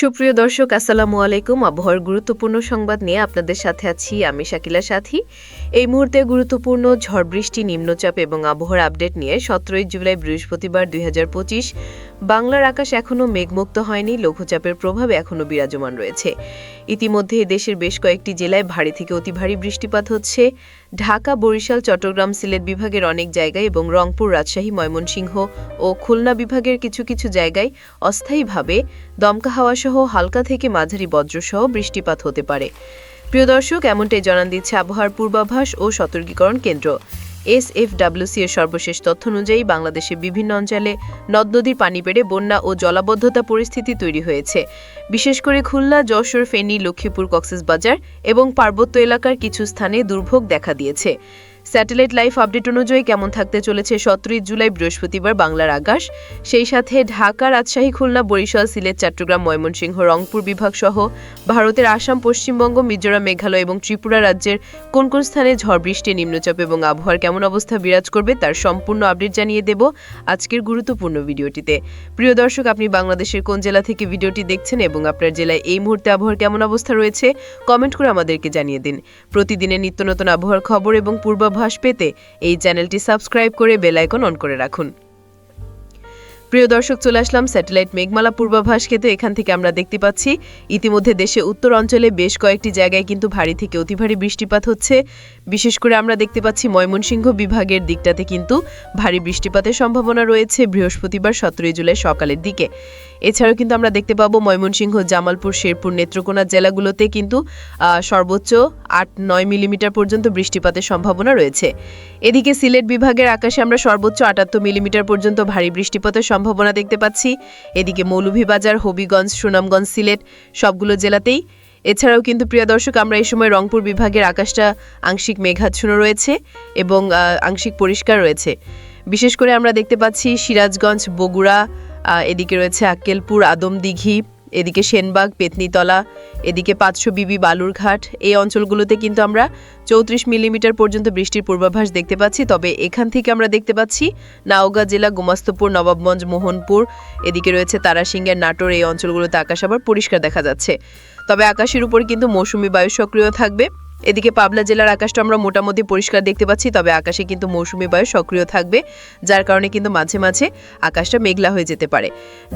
সুপ্রিয় দর্শক আসসালামু আলাইকুম। আবহাওয়ার গুরুত্বপূর্ণ সংবাদ নিয়ে আপনাদের সাথে আছি আমি শাকিলা সাথী। এই মুহূর্তে গুরুত্বপূর্ণ ঝড় বৃষ্টি, নিম্নচাপ এবং আবহাওয়ার আপডেট নিয়ে সতেরোই জুলাই বৃহস্পতিবার দুই হাজার পঁচিশ বাংলার আকাশ এখনও মেঘমুক্ত হয়নি, লঘুচাপের প্রভাব এখনও বিরাজমান রয়েছে। ইতিমধ্যে দেশের বেশ কয়েকটি জেলায় ভারী থেকে অতি ভারী বৃষ্টিপাত হচ্ছে। ঢাকা, বরিশাল, চট্টগ্রাম, সিলেট বিভাগের অনেক জায়গায় এবং রংপুর, রাজশাহী, ময়মনসিংহ ও খুলনা বিভাগের কিছু কিছু জায়গায় অস্থায়ীভাবে দমকা হাওয়াসহ হালকা থেকে মাঝারি বজ্রসহ বৃষ্টিপাত হতে পারে। প্রিয় দর্শক, এমনটাই জানান দিচ্ছে আবহাওয়ার পূর্বাভাস ও সতর্কীকরণ কেন্দ্র। এস এফ ডাব্লিউসি এর সর্বশেষ তথ্য অনুযায়ী বাংলাদেশের বিভিন্ন অঞ্চলে নদ নদীর পানি বেড়ে বন্যা ও জলাবদ্ধতা পরিস্থিতি তৈরি হয়েছে। বিশেষ করে খুলনা, যশোর, ফেনী, লক্ষ্মীপুর কক্সেসবাজার এবং পার্বত্য এলাকার কিছু স্থানে দুর্ভোগ দেখা দিয়েছে। স্যাটেলাইট লাইভ আপডেট অনুযায়ী কেমন থাকতে চলেছে সতেরোই জুলাই বৃহস্পতিবার বাংলার আকাশ। সেই সাথে ঢাকা রাজশাহী, খুলনা, বরিশাল, সিলেট, চট্টগ্রাম, ময়মনসিংহ, রংপুর বিভাগ সহ ভারতের আসাম, পশ্চিমবঙ্গ, মিজোরাম, মেঘালয় এবং ত্রিপুরা রাজ্যের কোন কোন স্থানে ঝড়, বৃষ্টি, নিম্নচাপ এবং আবহাওয়ার কেমন অবস্থা বিরাজ করবে তার সম্পূর্ণ আপডেট জানিয়ে দেব আজকের গুরুত্বপূর্ণ ভিডিওটিতে। প্রিয় দর্শক, আপনি বাংলাদেশের কোন জেলা থেকে ভিডিওটি দেখছেন এবং আপনার জেলায় এই মুহূর্তে আবহাওয়ার কেমন অবস্থা রয়েছে কমেন্ট করে আমাদেরকে জানিয়ে দিন। প্রতিদিনের নিত্য নতুন আবহাওয়ার খবর এবং পূর্বাভাস পেতে এই চ্যানেলটি সাবস্ক্রাইব করে বেল আইকন অন করে রাখুন। প্রিয় দর্শক, চলে আসলাম স্যাটেলাইট মেঘমালা পূর্বাভাস খেতে এখান থেকে আমরা দেখতে পাচ্ছি, ইতিমধ্যে দেশে উত্তর অঞ্চলে বেশ কয়েকটি জায়গায় কিন্তু ভারী থেকে অতি ভারী বৃষ্টিপাত হচ্ছে। বিশেষ করে আমরা দেখতে পাচ্ছি, ময়মনসিংহ বিভাগের দিকটাতে কিন্তু ভারী বৃষ্টিপাতের সম্ভাবনা রয়েছে বৃহস্পতিবার সতেরোই জুলাই সকালের দিকে। এছাড়াও কিন্তু আমরা দেখতে পাবো ময়মনসিংহ, জামালপুর, শেরপুর নেত্রকোনা জেলাগুলোতে কিন্তু সর্বোচ্চ আট নয় মিলিমিটার পর্যন্ত বৃষ্টিপাতের সম্ভাবনা রয়েছে। এদিকে সিলেট বিভাগের আকাশে আমরা সর্বোচ্চ আটাত্তর মিলিমিটার পর্যন্ত ভারী বৃষ্টিপাতের সম্ভাবনা দেখতে পাচ্ছি। এদিকে মৌলভীবাজার, হবিগঞ্জ, সুনামগঞ্জ, সিলেট সবগুলো জেলাতেই। এছাড়াও কিন্তু প্রিয় দর্শক, আমরা এই সময় রংপুর বিভাগের আকাশটা আংশিক মেঘাচ্ছন্ন রয়েছে এবং আংশিক পরিষ্কার রয়েছে। বিশেষ করে আমরা দেখতে পাচ্ছি সিরাজগঞ্জ, বগুড়া এদিকে রয়েছে আক্কেলপুর, আদমদিঘি, এদিকে সেনবাগ, পেতনিতলা, এদিকে পাঁচশো বিবি বালুরঘাট। এই অঞ্চলগুলোতে কিন্তু আমরা চৌত্রিশ মিলিমিটার পর্যন্ত বৃষ্টির পূর্বাভাস দেখতে পাচ্ছি। তবে এখান থেকে আমরা দেখতে পাচ্ছি নাওগাঁ জেলা, গোমাস্তপুর, নবাবগঞ্জ, মোহনপুর, এদিকে রয়েছে তারাসিংহের নাটোর, এই অঞ্চলগুলোতে আকাশ আবার পরিষ্কার দেখা যাচ্ছে। তবে আকাশের উপর কিন্তু মৌসুমি বায়ু সক্রিয় থাকবে। এদিকে পাবনা জেলার আকাশটা আমরা মোটামুটি পরিষ্কার দেখতে পাচ্ছি, তবে আকাশে কিন্তু মৌসুমি বায়ু সক্রিয় থাকবে, যার কারণে কিন্তু মাঝে মাঝে আকাশটা মেঘলা হয়ে যেতে পারে।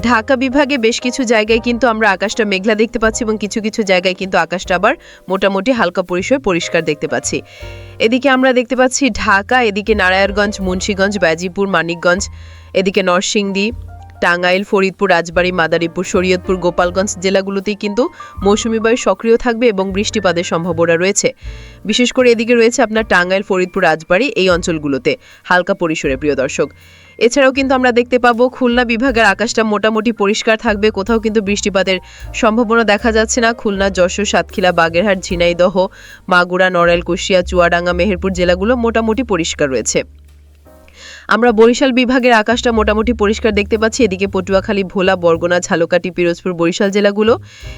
ঢাকা বিভাগে বেশ কিছু জায়গায় কিন্তু আমরা আকাশটা মেঘলা দেখতে পাচ্ছি এবং কিছু কিছু জায়গায় কিন্তু আকাশটা আবার মোটামুটি হালকা পরিসরে পরিষ্কার দেখতে পাচ্ছি। এদিকে আমরা দেখতে পাচ্ছি ঢাকা, এদিকে নারায়ণগঞ্জ, মুন্সীগঞ্জ ব্যাজিপুর মানিকগঞ্জ, এদিকে নরসিংদী টাঙ্গাইল, ফরিদপুর, রাজবাড়ী, মাদারীপুর, শরীয়তপুর, গোপালগঞ্জ জেলাগুলোতেই কিন্তু মৌসুমি বায়ু সক্রিয় থাকবে এবং বৃষ্টিপাতের সম্ভাবনা রয়েছে। বিশেষ করে এদিকে রয়েছে আপনার টাঙ্গাইল, ফরিদপুর, রাজবাড়ী এই অঞ্চলগুলোতে হালকা পরিসরে, প্রিয় দর্শক। এছাড়াও কিন্তু আমরা দেখতে পাবো খুলনা বিভাগের আকাশটা মোটামুটি পরিষ্কার থাকবে, কোথাও কিন্তু বৃষ্টিপাতের সম্ভাবনা দেখা যাচ্ছে না। খুলনা, যশোর, সাতক্ষীরা, বাগেরহাট, ঝিনাইদহ, মাগুরা, নড়াইল, কুশিয়া, চুয়াডাঙ্গা, মেহেরপুর জেলাগুলো মোটামুটি পরিষ্কার রয়েছে। আমরা বরিশাল বিভাগের আকাশটা মোটামুটি পরিষ্কার দেখতে পাচ্ছি। এদিকে পটুয়াখালী, ভোলা, বরগুনা, ঝালকাঠি, পিরোজপুর, বরিশাল জেলাগুলো।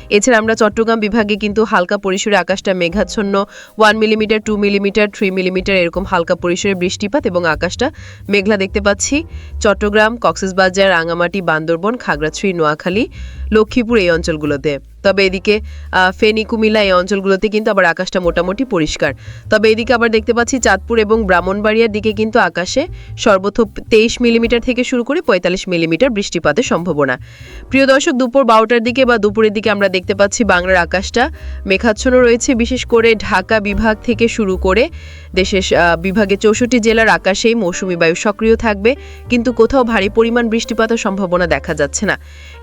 এছাড়া আমরা চট্টগ্রাম বিভাগে কিন্তু হালকা পরিসরে আকাশটা মেঘাচ্ছন্ন। One millimetre, two millimetre, three millimetre এরকম হালকা পরিসরে বৃষ্টিপাত এবং আকাশটা মেঘলা দেখতে পাচ্ছি। চট্টগ্রাম, কক্সবাজার, রাঙামাটি, বান্দরবন, খাগড়াছড়ি, নোয়াখালী, লক্ষ্মীপুর এই অঞ্চলগুলোতে। তবে এদিকে ফেনী, কুমিল্লা এই অঞ্চলগুলোতে কিন্তু আবার আকাশটা মোটামুটি পরিষ্কার। তবে এদিকে আবার দেখতে পাচ্ছি চাঁদপুর এবং ব্রাহ্মণবাড়িয়ার দিকে কিন্তু আকাশে সর্বথ তেইশ মিলিমিটার থেকে শুরু করে পঁয়তাল্লিশ মিলিমিটার বৃষ্টিপাতের সম্ভাবনা। প্রিয় দর্শক, দুপুর বারোটার দিকে বা দুপুরের দিকে আমরা দেখতে পাচ্ছি বাংলার আকাশটা মেঘাচ্ছন্ন রয়েছে, বিশেষ করে ঢাকা বিভাগ থেকে শুরু করে দেশের বিভাগে চৌষট্টি জেলার আকাশেই মৌসুমি বায়ু সক্রিয় থাকবে, কিন্তু কোথাও ভারী পরিমাণ বৃষ্টিপাতের সম্ভাবনা দেখা যাচ্ছে না।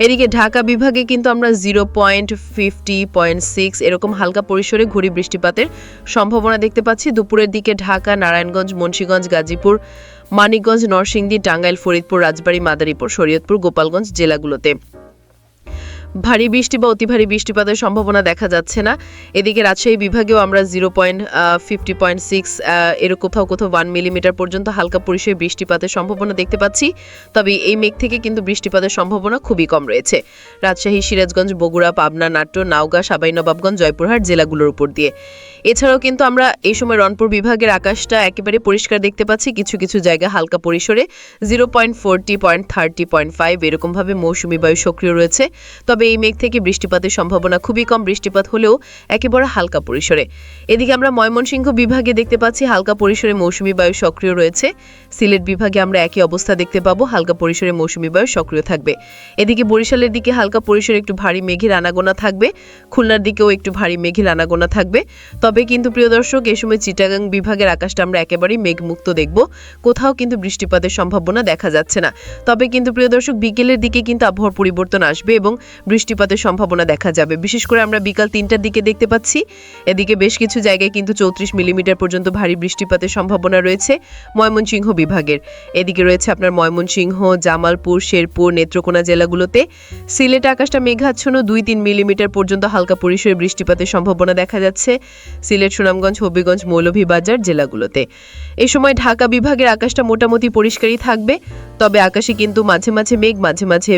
এদিকে ঢাকা বিভাগে কিন্তু আমরা zero point fifty point six এরকম হালকা পরিসরে ঘুরি বৃষ্টিপাতের সম্ভাবনা দেখতে পাচ্ছি। দুপুরের দিকে ঢাকা, নারায়ণগঞ্জ, মুন্সীগঞ্জ, গাজীপুর, মানিকগঞ্জ, নরসিংদী, টাঙ্গাইল, ফরিদপুর, রাজবাড়ী, মাদারীপুর, শরীয়তপুর, গোপালগঞ্জ জেলাগুলোতে। ভারী বৃষ্টি বা অতি ভারী বৃষ্টিপাতের সম্ভাবনা দেখা যাচ্ছে না। এদিকে রাজশাহী বিভাগেও আমরা zero point fifty point six এর কোথাও কোথাও ওয়ান মিলিমিটার পর্যন্ত হালকা পরিসরে বৃষ্টিপাতের সম্ভাবনা দেখতে পাচ্ছি। তবে এই মেঘ থেকে কিন্তু বৃষ্টিপাতের সম্ভাবনা খুবই কম রয়েছে। রাজশাহী, সিরাজগঞ্জ, বগুড়া, পাবনা নাট্য নাওগাঁ সাবাইনবাবগঞ্জ জয়পুরহাট জেলাগুলোর উপর দিয়ে। এছাড়াও কিন্তু আমরা এই সময় রংপুর বিভাগের আকাশটা একেবারে পরিষ্কার দেখতে পাচ্ছি। কিছু কিছু জায়গা হালকা পরিসরে zero point forty, point thirty, point five, এরকমভাবে মৌসুমি বায়ু সক্রিয় রয়েছে। তবে তবে এই মেঘ থেকে বৃষ্টিপাতের সম্ভাবনা খুবই কম। বৃষ্টিপাত হলেও একেবারে হালকা পরিসরে। এদিকে আমরা ময়মনসিংহ বিভাগে দেখতে পাচ্ছি হালকা পরিসরে মৌসুমী বায়ু সক্রিয় রয়েছে। সিলেট বিভাগে আমরা একই অবস্থা দেখতে পাবো। হালকা পরিসরে মৌসুমী বায়ু সক্রিয় থাকবে। এদিকে বরিশালের দিকে হালকা পরিসরে একটু ভারী মেঘের আনাগোনা থাকবে। খুলনার দিকেও একটু ভারী মেঘের আনাগোনা থাকবে। তবে কিন্তু প্রিয় দর্শক এই সময় চিটাগাং বিভাগের আকাশটা আমরা একেবারেই মেঘমুক্ত দেখব। কোথাও কিন্তু বৃষ্টিপাতের সম্ভাবনা দেখা যাচ্ছে না। তবে কিন্তু প্রিয় দর্শক, বিকেলের দিকে কিন্তু আবহাওয়ার পরিবর্তন আসবে এবং বৃষ্টিপাতের সম্ভাবনা দেখা যাবে। বিশেষ করে আমরা বিকাল তিনটার দিকে দেখতে পাচ্ছি। এদিকে বেশ কিছু জায়গায় কিন্তু চৌত্রিশ মিলিমিটার পর্যন্ত ভারী বৃষ্টিপাতের সম্ভাবনা রয়েছে। ময়মনসিংহ বিভাগের। এদিকে রয়েছে আপনার ময়মনসিংহ, জামালপুর, শেরপুর, নেত্রকোনা জেলাগুলোতে। সিলেট আকাশটা মেঘাচ্ছন্ন দুই তিন মিলিমিটার পর্যন্ত হালকা পরিসরে বৃষ্টিপাতের সম্ভাবনা দেখা যাচ্ছে। সিলেট, সুনামগঞ্জ, হবিগঞ্জ, মৌলভীবাজার জেলাগুলোতে। এই সময় ঢাকা বিভাগের আকাশটা মোটামুটি পরিষ্কারই থাকবে, তবে আকাশে কিন্তু মাঝে মাঝে মেঘ, মাঝে মাঝে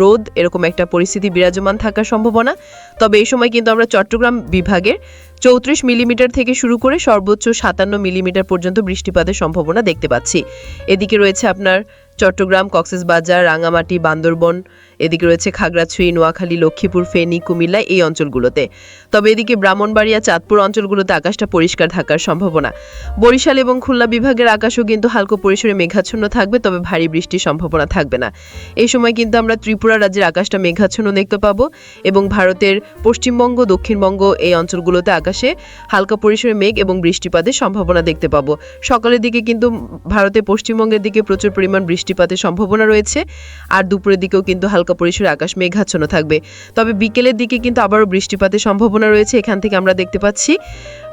রোদ এরকম একটা পরিস্থিতি বিরাজমান থাকার সম্ভাবনা। তবে এই সময় কিন্তু আমরা চট্টগ্রাম বিভাগের চৌত্রিশ মিলিমিটার থেকে শুরু করে সর্বোচ্চ সাতান্ন মিলিমিটার পর্যন্ত বৃষ্টিপাতের সম্ভাবনা দেখতে পাচ্ছি। এদিকে রয়েছে আপনার চট্টগ্রাম কক্সেসবাজার রাঙামাটি বান্দরবন এদিকে রয়েছে খাগড়াছড়ি, নোয়াখালী, লক্ষ্মীপুর, ফেনী, কুমিল্লা এই অঞ্চলগুলোতে। তবে এদিকে ব্রাহ্মণবাড়িয়া, চাঁদপুর অঞ্চলগুলোতে আকাশটা পরিষ্কার থাকার সম্ভাবনা। বরিশাল এবং খুলনা বিভাগের আকাশও কিন্তু হালকা পরিসরে মেঘাচ্ছন্ন থাকবে, তবে ভারী বৃষ্টির সম্ভাবনা থাকবে না। এই সময় কিন্তু আমরা ত্রিপুরা রাজ্যের আকাশটা মেঘাচ্ছন্ন দেখতে পাবো এবং ভারতের পশ্চিমবঙ্গ, দক্ষিণবঙ্গ এই অঞ্চলগুলোতে আকাশে হালকা পরিসরে মেঘ এবং বৃষ্টিপাতের সম্ভাবনা দেখতে পাবো। সকালের দিকে কিন্তু ভারতের পশ্চিমবঙ্গের দিকে প্রচুর পরিমাণ বৃষ্টিপাতের সম্ভাবনা রয়েছে, আর দুপুরের দিকেও কিন্তু হালকা পরিসরে আকাশ মেঘাচ্ছন্ন থাকবে। তবে বিকেলের দিকে কিন্তু আবারও বৃষ্টিপাতের সম্ভাবনা রয়েছে। এখান থেকে আমরা দেখতে পাচ্ছি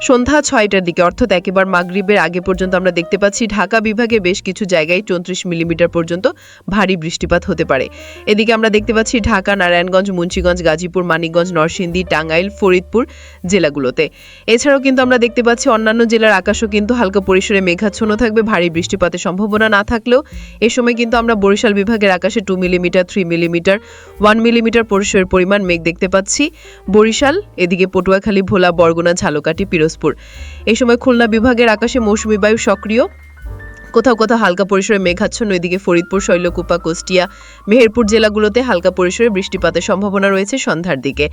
সন্ধ্যা ছয়টার দিকে, অর্থাৎ একেবারে মাগরিবের আগে পর্যন্ত আমরা দেখতে পাচ্ছি ঢাকা বিভাগে বেশ কিছু জায়গায় চৌত্রিশ মিলিমিটার পর্যন্ত ভারী বৃষ্টিপাত হতে পারে। এদিকে আমরা দেখতে পাচ্ছি ঢাকা, নারায়ণগঞ্জ, মুন্সীগঞ্জ, গাজীপুর, মানিকগঞ্জ, নরসিংদী, টাঙ্গাইল, ফরিদপুর জেলাগুলোতে। এছাড়াও কিন্তু আমরা দেখতে পাচ্ছি অন্যান্য জেলার আকাশও কিন্তু হালকা পরিসরে মেঘাচ্ছন্ন থাকবে, ভারী বৃষ্টিপাতের সম্ভাবনা না থাকলেও। এ সময় কিন্তু আমরা বরিশাল বিভাগের আকাশে two millimetre three millimetre one millimetre পরিসরের পরিমাণ মেঘ দেখতে পাচ্ছি। বরিশাল, এদিকে পটুয়াখালী, ভোলা, বরগুনা, ঝালকাঠি, পিরোজপুর। এই সময় খুলনা বিভাগের আকাশে মৌসুমী বায়ু সক্রিয়। কোথাও কোথাও হালকা পরিসরে মেঘাচ্ছন্ন এদিকে ফরিদপুর, শৈলকুপা, কুষ্টিয়া, মেহেরপুর জেলাগুলোতে হালকা পরিসরে বৃষ্টিপাতের সম্ভাবনা রয়েছে সন্ধ্যার দিকে।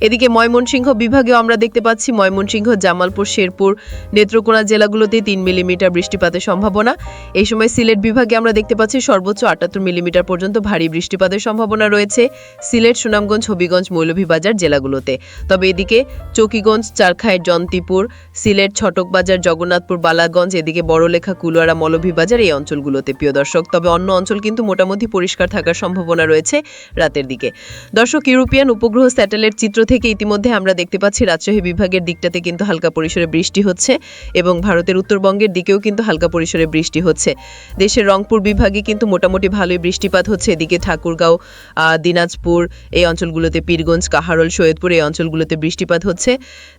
এদিকে ময়মনসিংহ বিভাগেও আমরা দেখতে পাচ্ছি ময়মনসিংহ, জামালপুর, শেরপুর, নেত্রকোনা জেলাগুলোতে তিন মিলিমিটার বৃষ্টিপাতের সম্ভাবনা। এই সময় সিলেট বিভাগে আমরা দেখতে পাচ্ছি সর্বোচ্চ আটাত্তর মিলিমিটার পর্যন্ত ভারী বৃষ্টিপাতের সম্ভাবনা রয়েছে সিলেট, সুনামগঞ্জ, হবিগঞ্জ, মৌলভীবাজার জেলাগুলোতে। তবে এদিকে চকিগঞ্জ, চারখাই, জন্তিপুর, সিলেট, ছটকবাজার, জগন্নাথপুর, বালাগঞ্জ, এদিকে বড়লেখা, কুলুয়ারা মৌলভীবাজার এই অঞ্চলগুলোতে। প্রিয় দর্শক, তবে অন্য অঞ্চল কিন্তু মোটামুটি পরিষ্কার থাকার সম্ভাবনা রয়েছে রাতের দিকে। দর্শক, ইউরোপিয়ান উপগ্রহ স্যাটেলাইট চিত্র থেকে ইতিমধ্যে আমরা দেখতে পাচ্ছি রাজশাহী বিভাগের দিকটাতে কিন্তু হালকা পরিসরে বৃষ্টি হচ্ছে এবং ভারতের উত্তরবঙ্গের দিকেও কিন্তু হালকা পরিসরে বৃষ্টি হচ্ছে। দেশের রংপুর বিভাগে কিন্তু মোটামুটি ভালোই বৃষ্টিপাত হচ্ছে। এদিকে ঠাকুরগাঁও দিনাজপুর এই অঞ্চলগুলোতে, পীরগঞ্জ, কাহারল, সৈয়দপুর এই অঞ্চলগুলোতে বৃষ্টিপাত হচ্ছে।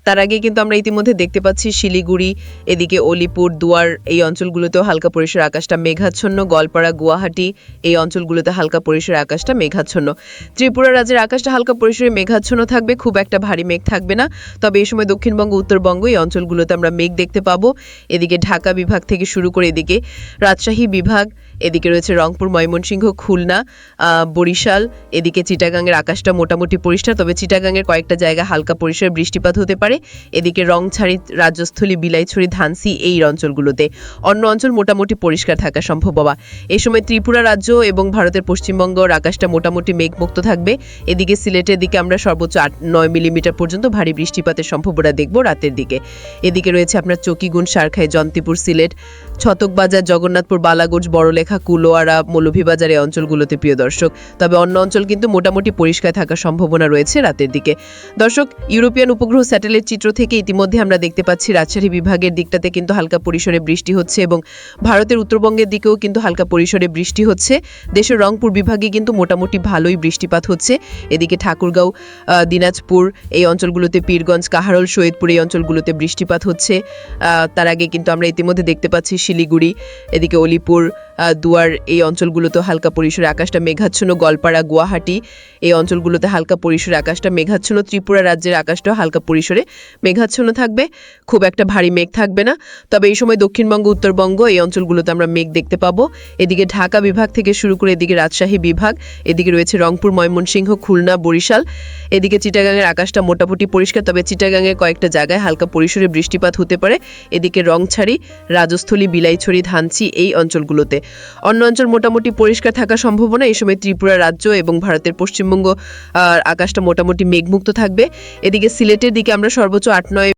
তার আগে কিন্তু আমরা ইতিমধ্যে দেখতে পাচ্ছি শিলিগুড়ি, এদিকে অলিপুর, দুয়ার এই অঞ্চলগুলোতেও হালকা পরিসরে আকাশটা মেঘাচ্ছন্ন গলপাড়া গুয়াহাটি, এই অঞ্চলগুলোতে হালকা পরিসরের আকাশটা মেঘাচ্ছন্ন। ত্রিপুরা রাজ্যের আকাশটা হালকা পরিসরে মেঘাচ্ছন্ন থাকবে, খুব একটা ভারী মেঘ থাকবে না। তবে এই সময় দক্ষিণবঙ্গ, উত্তরবঙ্গ, এই অঞ্চলগুলোতে আমরা মেঘ দেখতে পাবো। এদিকে ঢাকা বিভাগ থেকে শুরু করে এদিকে রাজশাহী বিভাগ এদিকে রয়েছে রংপুর, ময়মনসিংহ, খুলনা বরিশাল, এদিকে চিটাগাংয়ের আকাশটা মোটামুটি পরিষ্কার, তবে চিটাগাংয়ের কয়েকটা জায়গায় হালকা পরিসরে বৃষ্টিপাত হতে পারে। এদিকে রংছাড়ি রাজ্যস্থলী বিলাইছড়ি, ধানসি এই অঞ্চলগুলোতে। অন্য অঞ্চল মোটামুটি পরিষ্কার থাকা সম্ভব বাবা এই সময় ত্রিপুরা রাজ্য এবং ভারতের পশ্চিমবঙ্গর আকাশটা মোটামুটি মেঘমুক্ত থাকবে। এদিকে সিলেটের দিকে আমরা সর্বোচ্চ আট, নয় মিলিমিটার পর্যন্ত ভারী বৃষ্টিপাতের সম্ভাবনা দেখব রাতের দিকে। এদিকে রয়েছে আপনার চকিগুণ সারখাই, জন্তিপুর, সিলেট, ছতকবাজার, জগন্নাথপুর বালাগঞ্জ বড়লেখা কুলোয়ারা, মৌলভীবাজার এই অঞ্চলগুলোতে প্রিয় দর্শক। তবে অন্য অঞ্চল কিন্তু মোটামুটি পরিষ্কার থাকার সম্ভাবনা রয়েছে রাতের দিকে। দর্শক, ইউরোপিয়ান উপগ্রহ স্যাটেলাইট চিত্র থেকে ইতিমধ্যে আমরা দেখতে পাচ্ছি রাজশাহী বিভাগের দিকটাতে কিন্তু হালকা পরিসরে বৃষ্টি হচ্ছে এবং ভারতের উত্তরবঙ্গের দিকেও কিন্তু হালকা পরিসরে বৃষ্টি হচ্ছে। দেশের রংপুর বিভাগে কিন্তু মোটামুটি ভালোই বৃষ্টিপাত হচ্ছে। এদিকে ঠাকুরগাঁও দিনাজপুর এই অঞ্চলগুলোতে, পীরগঞ্জ, কাহারল, সৈয়দপুর এই অঞ্চলগুলোতে বৃষ্টিপাত হচ্ছে। তার আগে কিন্তু আমরা ইতিমধ্যে দেখতে পাচ্ছি শিলিগুড়ি, এদিকে অলিপুর দুয়ার, এই অঞ্চলগুলোতে হালকা পরিসরে আকাশটা মেঘাচ্ছন্ন গলপাড়া গুয়াহাটি, এই অঞ্চলগুলোতে হালকা পরিসরে আকাশটা মেঘাচ্ছন্ন, ত্রিপুরা রাজ্যের আকাশটাও হালকা পরিসরে মেঘাচ্ছন্ন থাকবে। খুব একটা ভারী মেঘ থাকবে না। তবে এই সময় দক্ষিণবঙ্গ, উত্তরবঙ্গ, এই অঞ্চলগুলোতে আমরা মেঘ দেখতে পাবো। এদিকে ঢাকা বিভাগ থেকে শুরু করে এদিকে রাজশাহী বিভাগ, এদিকে রয়েছে রংপুর, ময়মনসিংহ, খুলনা, বরিশাল। এদিকে চিটাগাঙের আকাশটা মোটামুটি পরিষ্কার, তবে চিটাগাংয়ের কয়েকটা জায়গায় হালকা পরিসরে বৃষ্টিপাত হতে পারে। এদিকে রংছাড়ি, রাজস্থলী, বিলাইছড়ি ধানচি এই অঞ্চলগুলোতে। অন্য অঞ্চল মোটামুটি পরিষ্কার থাকার সম্ভাবনা এই সময় ত্রিপুরা রাজ্য এবং ভারতের পশ্চিমবঙ্গ আকাশটা মোটামুটি মেঘমুক্ত থাকবে। এদিকে সিলেটের দিকে আমরা সর্বোচ্চ আট, নয়